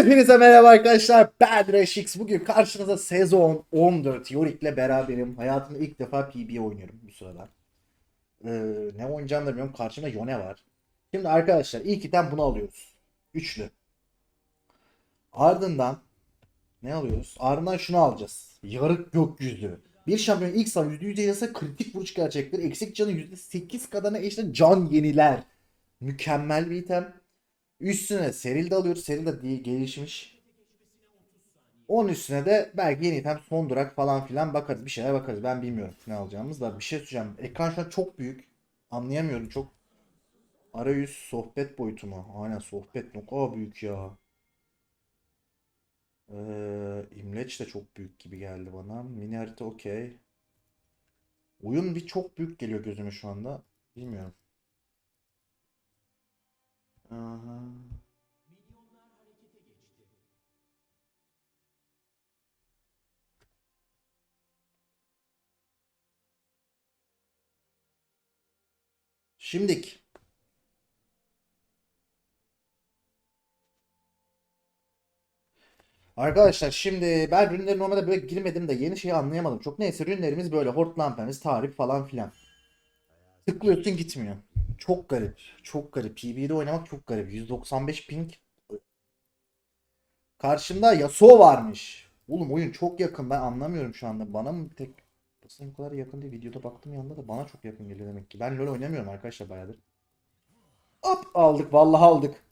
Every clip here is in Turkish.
Hepinize merhaba arkadaşlar. Ben Reşix. Bugün karşınızda sezon 14 Yorik'le beraberim. Hayatımda ilk defa PB oynuyorum bu sırada. Ee, ne oynayacağımı da bilmiyorum. Karşımda Yone var. Şimdi arkadaşlar ilk item bunu alıyoruz. Üçlü. Ardından ne alıyoruz? Ardından şunu alacağız. Yarık gökyüzü. Bir şampiyon ilk savaş %100 yasa kritik vuruş gerçekleri. Eksik canı %8 kadarına eşit can yeniler. Mükemmel bir item. Üstüne seril de alıyoruz. Seril de diye gelişmiş. Onun üstüne de belki yeni item son durak falan filan bakarız. Bir şeyler bakarız. Ben bilmiyorum ne alacağımız da. Bir şey söyleyeceğim. Ekran şu an çok büyük. Anlayamıyorum çok. Arayüz sohbet boyutu mu? Aynen sohbet ne kadar büyük ya. Ee, imleç de çok büyük gibi geldi bana. Mini harita okey. Oyun bir çok büyük geliyor gözüme şu anda. Bilmiyorum. Aha. Şimdik. Arkadaşlar şimdi ben ürünleri normalde böyle girmedim de yeni şeyi anlayamadım. Çok neyse ürünlerimiz böyle hortlampemiz, tarif falan filan. Tıklıyorsun gitmiyor. Çok garip. Çok garip. PB'de oynamak çok garip. 195 ping. Karşımda Yasuo varmış. Oğlum oyun çok yakın. Ben anlamıyorum şu anda. Bana mı tek Aslında bu kadar yakın değil. Videoda baktım yanında da bana çok yakın geliyor demek ki. Ben LoL oynamıyorum arkadaşlar bayağıdır. Hop aldık. Vallahi aldık.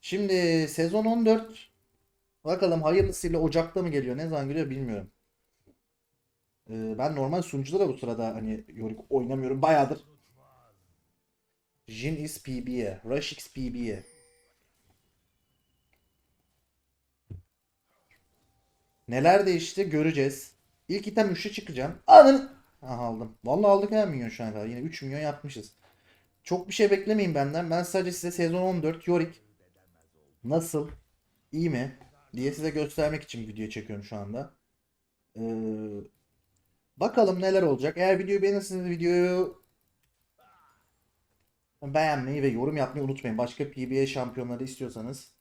Şimdi sezon 14. Bakalım hayırlısıyla Ocak'ta mı geliyor? Ne zaman geliyor bilmiyorum. Ee, ben normal sunucuda da bu sırada hani Yorick oynamıyorum bayağıdır. Jin is PB'ye. Rush X PB'ye. Neler değişti göreceğiz. İlk item 3'e çıkacağım. Anın. Aha aldım. Vallahi aldık ya milyon şu ana kadar. Yine 3 milyon yapmışız. Çok bir şey beklemeyin benden. Ben sadece size sezon 14 Yorick nasıl iyi mi diye size göstermek için video çekiyorum şu anda. Ee, bakalım neler olacak. Eğer videoyu beğenirseniz videoyu beğenmeyi ve yorum yapmayı unutmayın. Başka PBA şampiyonları istiyorsanız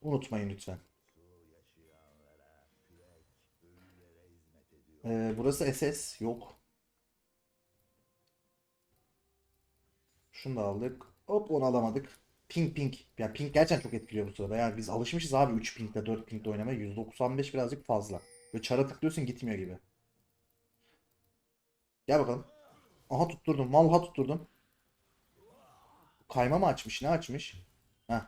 unutmayın lütfen. Ee, burası SS yok. Şunu da aldık. Hop onu alamadık. Ping ping. Yani ping gerçekten çok etkiliyor bu sırada. Yani biz alışmışız abi 3 pingde 4 pingde oynamaya. 195 birazcık fazla. Ve çara tıklıyorsun gitmiyor gibi. Gel bakalım. Aha tutturdum. Vallahi tutturdum. Kayma mı açmış? Ne açmış? Heh.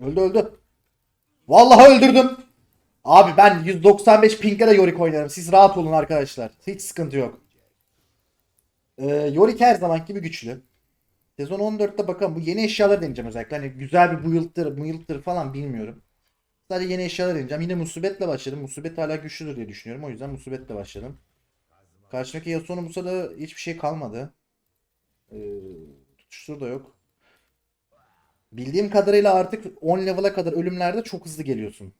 Öldü öldü. Vallahi öldürdüm. Abi ben 195 ping'e de Yorick oynarım. Siz rahat olun arkadaşlar. Hiç sıkıntı yok. Ee, Yorick her zaman gibi güçlü. Sezon 14'te bakalım bu yeni eşyaları deneyeceğim özellikle. Hani güzel bir build'dır, build'dır falan bilmiyorum. Sadece yeni eşyalar deneyeceğim. Yine musibetle başladım. Musibet hala güçlüdür diye düşünüyorum. O yüzden musibetle başladım. Karşımdaki Yasuo'nun bu sırada hiçbir şey kalmadı. Ee, tutuştur da yok. Bildiğim kadarıyla artık 10 level'a kadar ölümlerde çok hızlı geliyorsun.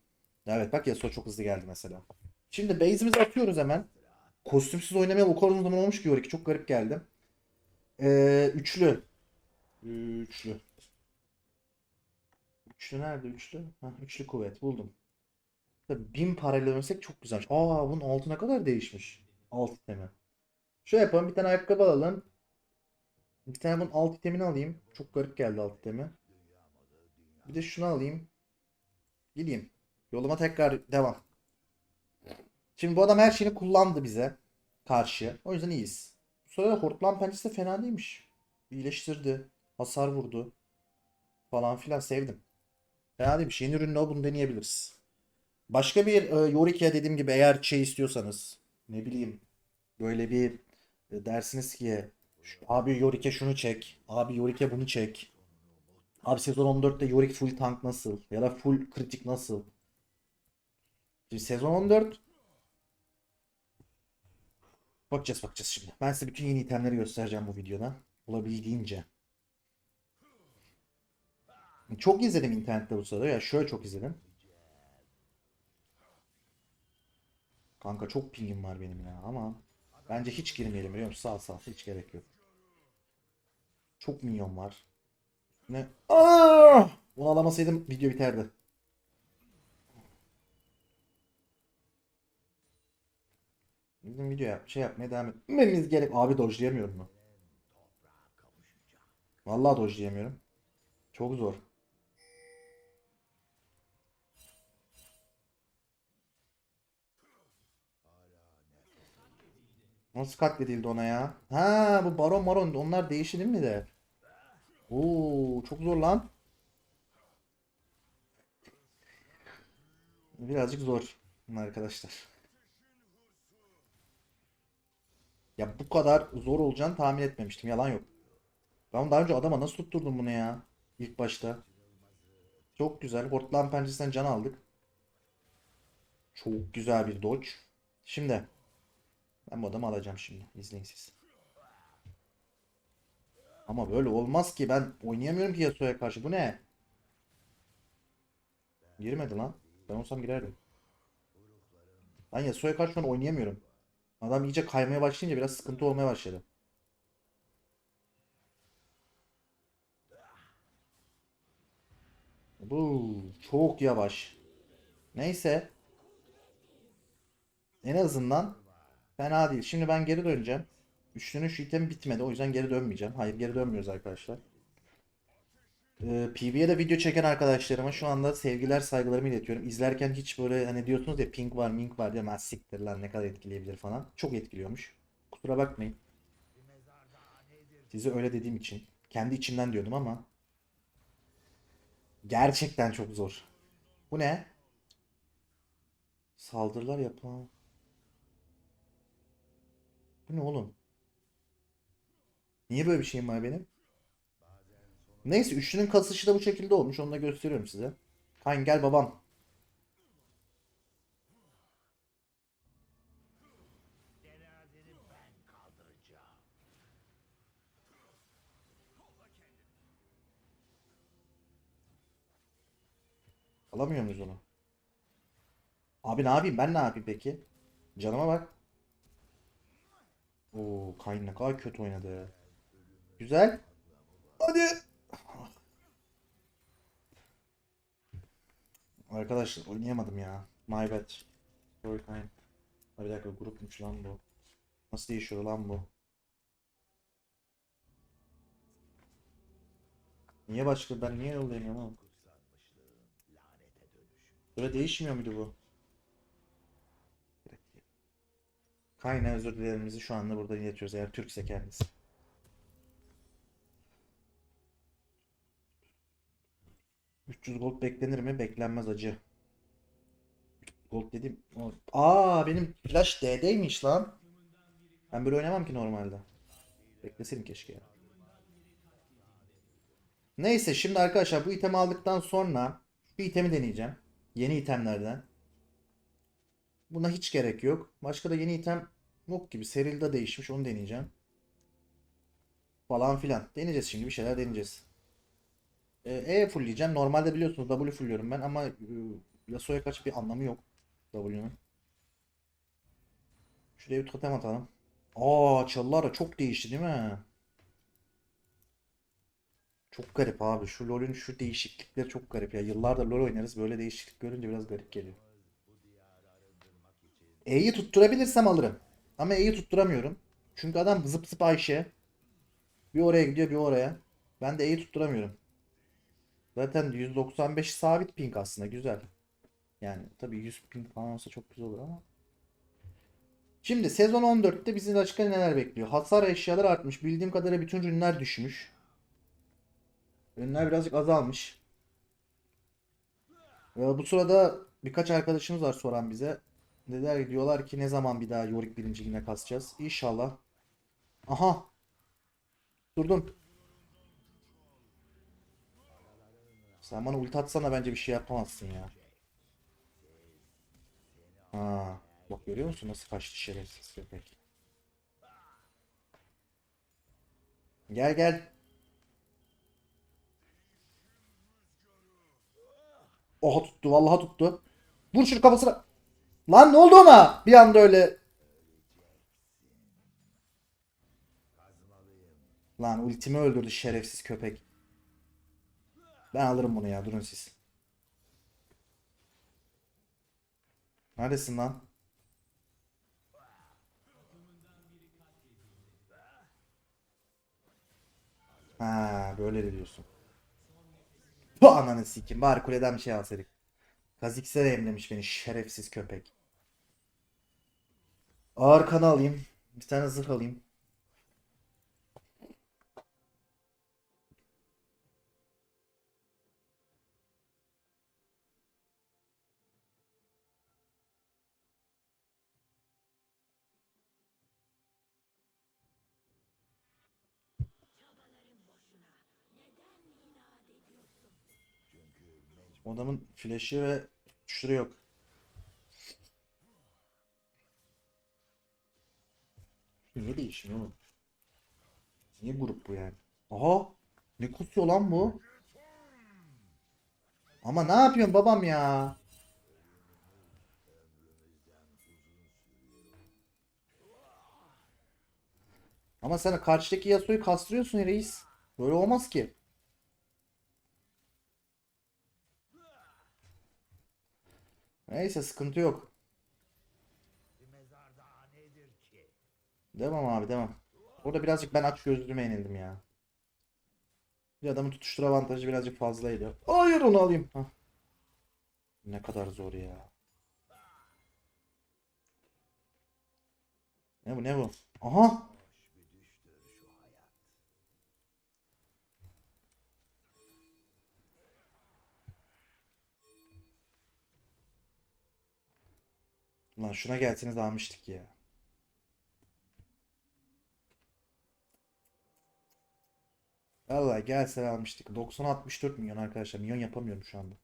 Evet bak Yasuo çok hızlı geldi mesela. Şimdi base'imizi atıyoruz hemen. Kostümsüz oynamaya o kadar uzun zaman olmuş ki Yorick çok garip geldi. Ee, üçlü. Üçlü. Üçlü nerede üçlü? Hah, üçlü kuvvet buldum. Tabii bin parayla dönsek çok güzelmiş. Aa bunun altı ne kadar değişmiş. Alt itemi. Şöyle yapalım bir tane ayakkabı alalım. Bir tane bunun alt itemini alayım. Çok garip geldi alt itemi. Bir de şunu alayım. Gideyim. Yoluma tekrar devam. Şimdi bu adam her şeyini kullandı bize. Karşı. O yüzden iyiyiz. Bu sırada hortlan pençesi de fena değilmiş. İyileştirdi. Hasar vurdu. Falan filan sevdim. Fena değilmiş. Yeni ürünle o bunu deneyebiliriz. Başka bir e, Yorick'e dediğim gibi eğer şey istiyorsanız ne bileyim böyle bir e, dersiniz ki abi Yorick'e şunu çek. Abi Yorick'e bunu çek. Abi sezon 14'te Yorick full tank nasıl? Ya da full kritik nasıl? Şimdi sezon 14 Bakacağız bakacağız şimdi. Ben size bütün yeni itemleri göstereceğim bu videoda. Olabildiğince. Çok izledim internette bu sırada. Ya şöyle çok izledim. Kanka çok pingim var benim ya ama Bence hiç girmeyelim biliyor musun? Sağ sağ hiç gerek yok. Çok minyon var. Ne? Aa! Bunu alamasaydım video biterdi. Bizim video yap, şey yapmaya devam etmemiz gerek. Abi dojlayamıyorum mu? Vallahi dojlayamıyorum. Çok zor. Nasıl katledildi ona ya? Ha bu baron maron onlar değişti değil mi de? Oo çok zor lan. Birazcık zor arkadaşlar. Ya bu kadar zor olacağını tahmin etmemiştim. Yalan yok. Ben daha önce adama nasıl tutturdum bunu ya? İlk başta. Çok güzel. Hortlan penceresinden can aldık. Çok güzel bir dodge. Şimdi. Ben bu adamı alacağım şimdi. İzleyin siz. Ama böyle olmaz ki. Ben oynayamıyorum ki Yasuo'ya karşı. Bu ne? Girmedi lan. Ben olsam girerdim. Ben Yasuo'ya karşı şu oynayamıyorum. Adam iyice kaymaya başlayınca biraz sıkıntı olmaya başladı. Bu çok yavaş. Neyse. En azından fena değil. Şimdi ben geri döneceğim. Üçlünün şu itemi bitmedi. O yüzden geri dönmeyeceğim. Hayır geri dönmüyoruz arkadaşlar. Ee, PvE'ye de video çeken arkadaşlarıma şu anda sevgiler saygılarımı iletiyorum. İzlerken hiç böyle hani diyorsunuz ya ping var mink var diye "Ha, siktir lan ne kadar etkileyebilir falan. Çok etkiliyormuş. Kusura bakmayın. Size öyle dediğim için. Kendi içimden diyordum ama. Gerçekten çok zor. Bu ne? Saldırılar yapan. Bu ne oğlum? Niye böyle bir şeyim var benim? Neyse üçlünün kasışı da bu şekilde olmuş. Onu da gösteriyorum size. Kayn gel babam. Alamıyor muyuz onu? Abi ne yapayım? Ben ne yapayım peki? Canıma bak. Oo, Kayn ne kadar kötü oynadı. Güzel. Hadi. Arkadaşlar oynayamadım ya. My bad. Sorry. Ha, Bir dakika grupmuş lan bu. Nasıl değişiyor lan bu? Niye başka ben niye yollayamıyorum oğlum? Böyle değişmiyor muydu bu? Kayna özür dilerimizi şu anda burada iletiyoruz eğer Türkse kendisi. ...300 gold beklenir mi? Beklenmez acı. Gold dedim. Aa benim flash D'deymiş lan. Ben böyle oynamam ki normalde. Bekleselim keşke ya. Neyse şimdi arkadaşlar bu itemi aldıktan sonra şu itemi deneyeceğim. Yeni itemlerden. Buna hiç gerek yok. Başka da yeni item yok gibi. Seril'de değişmiş. Onu deneyeceğim. Falan filan. Deneyeceğiz şimdi. Bir şeyler deneyeceğiz. Ee, E fullleyeceğim. Normalde biliyorsunuz W fullüyorum ben ama e, Yasuo'ya karşı bir anlamı yok. W'nun. Şuraya bir totem atalım. Aa çalılar da çok değişti değil mi? Çok garip abi. Şu LoL'ün şu değişiklikleri çok garip ya. Yıllardır LoL oynarız. Böyle değişiklik görünce biraz garip geliyor. E'yi tutturabilirsem alırım. Ama E'yi tutturamıyorum. Çünkü adam zıp zıp Ayşe. Bir oraya gidiyor bir oraya. Ben de E'yi tutturamıyorum. Zaten 195 sabit ping aslında güzel. Yani tabii 100 ping falan olsa çok güzel olur ama. Şimdi sezon 14'te bizi başka neler bekliyor? Hasar eşyaları artmış. Bildiğim kadarıyla bütün ürünler düşmüş. Ürünler birazcık azalmış. Ee, bu sırada birkaç arkadaşımız var soran bize. Dediler diyorlar ki ne zaman bir daha Yorick birinci yine kasacağız. İnşallah. Aha. Durdum. Sen bana ulti atsana bence bir şey yapamazsın ya. Ha. Bak görüyor musun nasıl kaçtı şerefsiz köpek. Gel gel. Oha tuttu vallahi tuttu. Vur şunu kafasına. Lan ne oldu ona? Bir anda öyle. Lan ultimi öldürdü şerefsiz köpek. Ben alırım bunu ya durun siz. Neredesin lan? Ha böyle de diyorsun. Bu ananı sikim. Bari kuleden bir şey alsaydık. Kazikse de emlemiş beni şerefsiz köpek. Ağır kanı alayım. Bir tane zırh alayım. Adamın flash'ı ve tuşları yok. Niye değişmiyor oğlum? Niye grup bu yani? Aha! Ne kusuyor lan bu? Ama ne yapıyorsun babam ya? Ama sen karşıdaki Yasuo'yu kastırıyorsun reis. Böyle olmaz ki. Neyse sıkıntı yok. Devam abi devam. Orada birazcık ben aç gözlüğüme yenildim ya. Bir adamın tutuştur avantajı birazcık fazlaydı. Hayır onu alayım. Hah. Ne kadar zor ya. Ne bu ne bu? Aha. Lan şuna gelseniz almıştık ya. Vallahi gelse almıştık. 90-64 milyon arkadaşlar. Milyon yapamıyorum şu anda.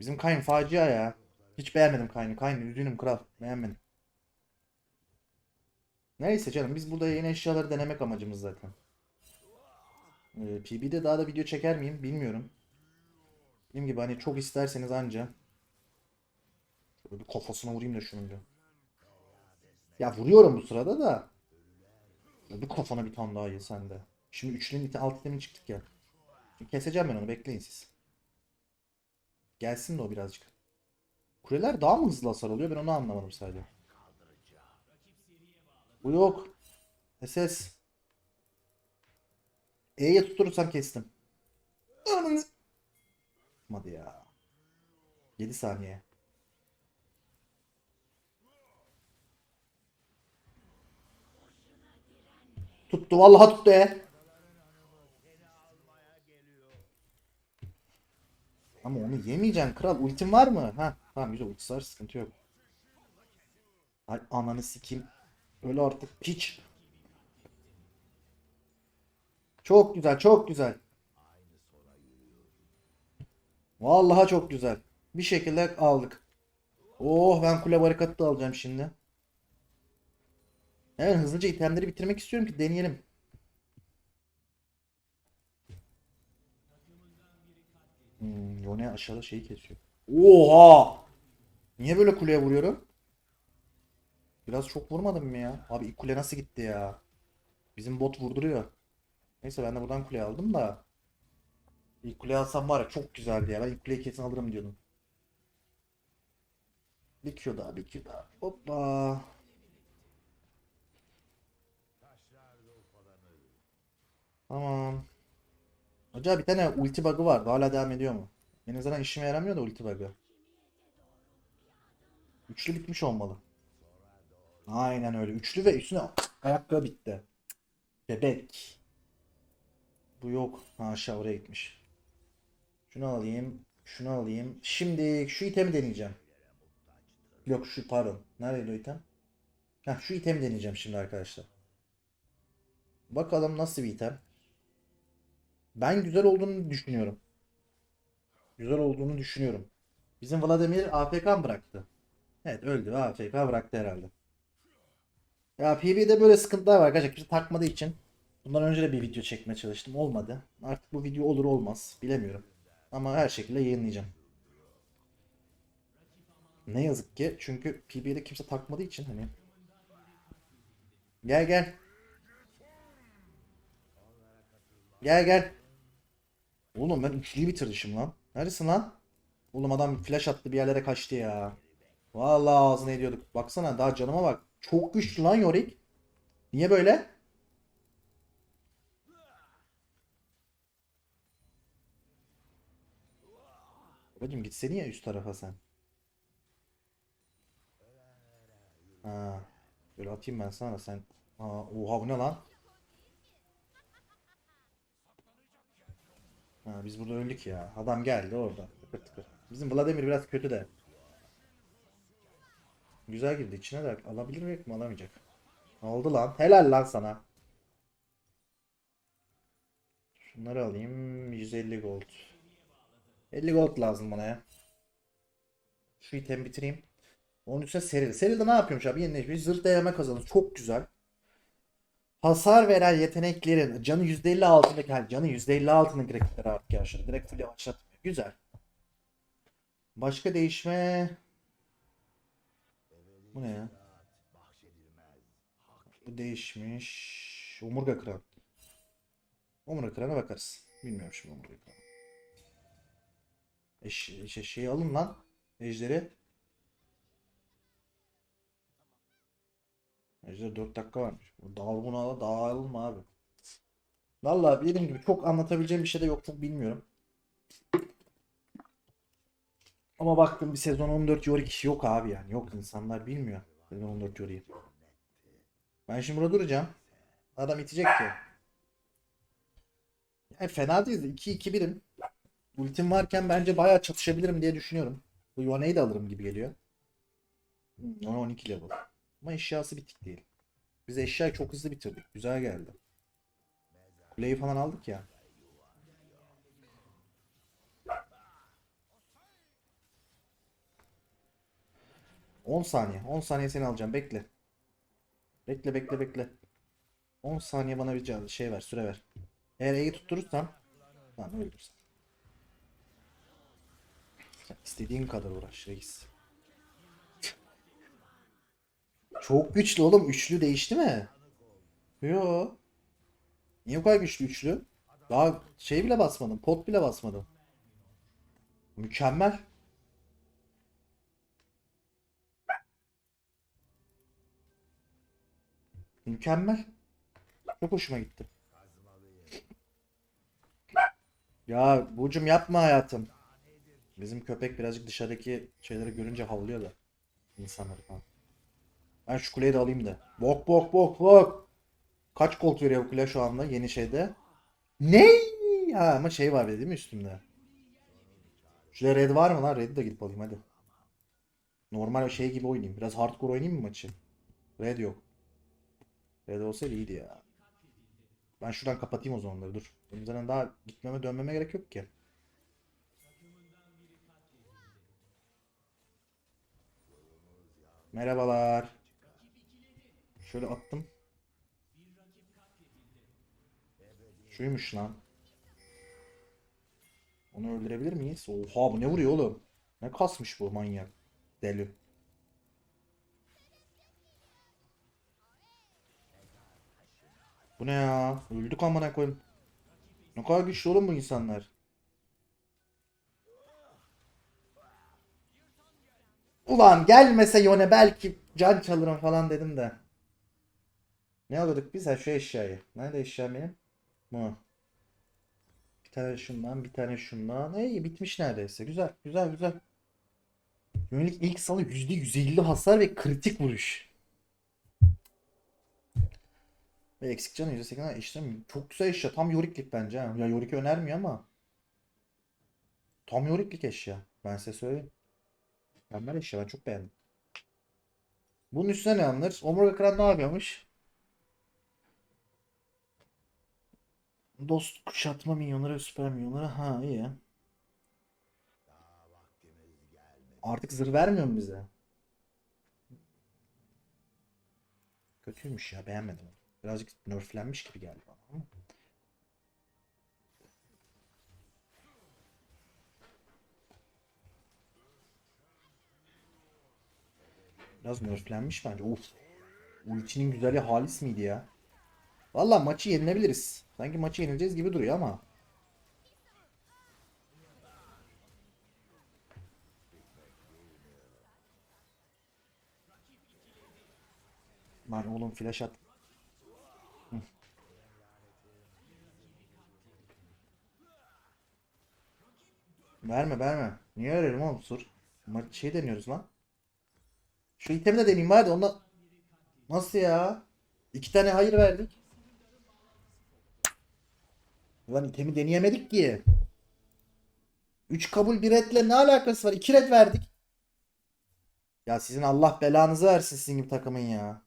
Bizim Kayn facia ya. Hiç beğenmedim Kayn'ı. Kayn üzgünüm kral. Beğenmedim. Neyse canım biz burada yeni eşyaları denemek amacımız zaten. Ee, PB'de daha da video çeker miyim bilmiyorum. Dediğim gibi hani çok isterseniz anca. Şöyle bir kafasına vurayım da şunun bir. Ya vuruyorum bu sırada da. Şöyle bir kafana bir tane daha ye sen de. Şimdi üçlünün ite, alt itemini çıktık ya. Şimdi keseceğim ben onu bekleyin siz. Gelsin de o birazcık. Kuleler daha mı hızlı hasar alıyor ben onu anlamadım sadece. Bu yok. SS. E'ye tutturursam kestim. Hadi ya. 7 saniye. Tuttu vallahi tuttu e. onu yemeyeceksin kral. Ultin var mı? Ha, tamam güzel ultisi var sıkıntı yok. Ay ananı sikeyim. Öyle artık piç. Çok güzel, çok güzel. Vallahi çok güzel. Bir şekilde aldık. Oh ben kule barikatı da alacağım şimdi. Evet hızlıca itemleri bitirmek istiyorum ki deneyelim. Hmm, Yone aşağıda şeyi kesiyor. Oha! Niye böyle kuleye vuruyorum? Biraz çok vurmadım mı ya? Abi ilk kule nasıl gitti ya? Bizim bot vurduruyor. Neyse ben de buradan kule aldım da. İlk kule alsam var ya çok güzeldi ya. Ben ilk kuleyi kesin alırım diyordum. Bir Q daha, bir Q daha. Hoppa. Tamam. Acaba bir tane ulti bug'ı vardı. Hala devam ediyor mu? En azından işime yaramıyor da ulti bug'ı. Üçlü bitmiş olmalı. Aynen öyle. Üçlü ve üstüne ayakkabı bitti. Bebek. Bu yok. Ha aşağı oraya gitmiş. Şunu alayım. Şunu alayım. Şimdi şu itemi deneyeceğim. Yok şu pardon. Nerede o item? Heh, şu itemi deneyeceğim şimdi arkadaşlar. Bakalım nasıl bir item. Ben güzel olduğunu düşünüyorum. Güzel olduğunu düşünüyorum. Bizim Vladimir AFK mı bıraktı? Evet öldü. AFK bıraktı herhalde. Ya PB'de böyle sıkıntılar var arkadaşlar. Kimse takmadığı için. Bundan önce de bir video çekmeye çalıştım. Olmadı. Artık bu video olur olmaz. Bilemiyorum. Ama her şekilde yayınlayacağım. Ne yazık ki. Çünkü PB'de kimse takmadığı için hani. Gel gel. Gel gel. Oğlum ben üçlüyü bitirmişim lan. Neredesin lan? Oğlum adam flash attı bir yerlere kaçtı ya. Vallahi ağzına ediyorduk. Baksana daha canıma bak. Çok güçlü lan Yorick. Niye böyle? Babacım gitsene ya üst tarafa sen. Ha. Böyle atayım ben sana sen. Aa, oha bu ne lan? Ha, biz burada öldük ya. Adam geldi orada. Tıkır tıkır. Bizim Vladimir biraz kötü de. Güzel girdi içine de alabilir mi mi alamayacak. Aldı lan. Helal lan sana. Şunları alayım. 150 gold. 50 gold lazım bana ya. Şu itemi bitireyim. Onun üstüne seril. Seril'de ne yapıyormuş abi? Yenileşmiş. Zırh değerme kazanır. Çok güzel. Hasar veren yeteneklerin canı %50 altındaki yani canı %50 altındaki rakipleri artık yaşar. Direkt full yavaşlatmıyor. Güzel. Başka değişme bu ne ya? Bu değişmiş. Omurga kıran. Omurga kırana bakarız. Bilmiyorum şimdi omurga kıran. Eş, şey, şeyi alın lan. Ejderi. Ejder 4 dakika varmış. Dağılma al, dağılma abi. Vallahi dediğim gibi çok anlatabileceğim bir şey de yok çok bilmiyorum. Ama baktım bir sezon 14 Yorick yok abi yani. Yok insanlar bilmiyor. Sezon 14 Yorick'i. Ben şimdi burada duracağım. Adam itecek ki. Yani fena değil. 2-2-1'im. Ultim varken bence bayağı çatışabilirim diye düşünüyorum. Bu Yone'yi de alırım gibi geliyor. Yone 12 level. Ama eşyası bitik değil. Biz eşyayı çok hızlı bitirdik. Güzel geldi. Kuleyi falan aldık ya. On saniye. 10 saniye seni alacağım. Bekle. Bekle bekle bekle. 10 saniye bana bir şey ver. Süre ver. Eğer E'yi tutturursam tamam öldürsem. Sen istediğin kadar uğraş reis. Çok güçlü oğlum. Üçlü değişti mi? Yo. Niye bu kadar güçlü üçlü? Daha şey bile basmadım. Pot bile basmadım. Mükemmel. Mükemmel. Çok hoşuma gitti. Ya Burcum yapma hayatım. Bizim köpek birazcık dışarıdaki şeyleri görünce havlıyor da. İnsanları falan. Ben şu kuleyi de alayım da. Bok bok bok bok. Kaç gold veriyor bu kule şu anda yeni şeyde? Ne? Ha ama şey var değil mi üstümde? Şurada red var mı lan? Red'i de gidip alayım hadi. Normal şey gibi oynayayım. Biraz hardcore oynayayım mı maçı? Red yok. Red olsaydı iyiydi ya. Ben şuradan kapatayım o zamanları dur. Benim daha gitmeme dönmeme gerek yok ki. Merhabalar. Şöyle attım. Şuymuş lan. Onu öldürebilir miyiz? Oha bu ne vuruyor oğlum? Ne kasmış bu manyak. Deli. Bu ne ya? Öldük amına koyayım. Ne kadar güçlü oğlum bu insanlar. Ulan gelmese Yone belki can çalırım falan dedim de. Ne alıyorduk biz? Ha şu eşyayı. Nerede eşya benim? Bu. Bir tane şundan, bir tane şundan. İyi bitmiş neredeyse. Güzel, güzel, güzel. Yönelik ilk salı %150 hasar ve kritik vuruş. Ve eksik canı %80 işte çok güzel eşya. Tam yoriklik bence. ha. Ya yorik önermiyor ama. Tam yoriklik eşya. Ben size söyleyeyim. Mükemmel eşya. Ben çok beğendim. Bunun üstüne ne alınır? Omurga kıran ne yapıyormuş? Dost kuşatma milyonları ve süper milyonları. Ha iyi. Artık zırh vermiyor mu bize? Kötüymüş ya beğenmedim. Birazcık nerflenmiş gibi geldi bana. Biraz nerflenmiş bence. Of. Ultinin güzeli halis miydi ya? Valla maçı yenilebiliriz. Sanki maçı yenileceğiz gibi duruyor ama. Lan oğlum flash at. Verme verme. Niye verelim oğlum sur? Ma şey deniyoruz lan. Şu itemi de deneyeyim hadi onda. Nasıl ya? İki tane hayır verdik. Lan itemi deneyemedik ki. 3 kabul bir redle ne alakası var? 2 red verdik. Ya sizin Allah belanızı versin sizin gibi takımın ya.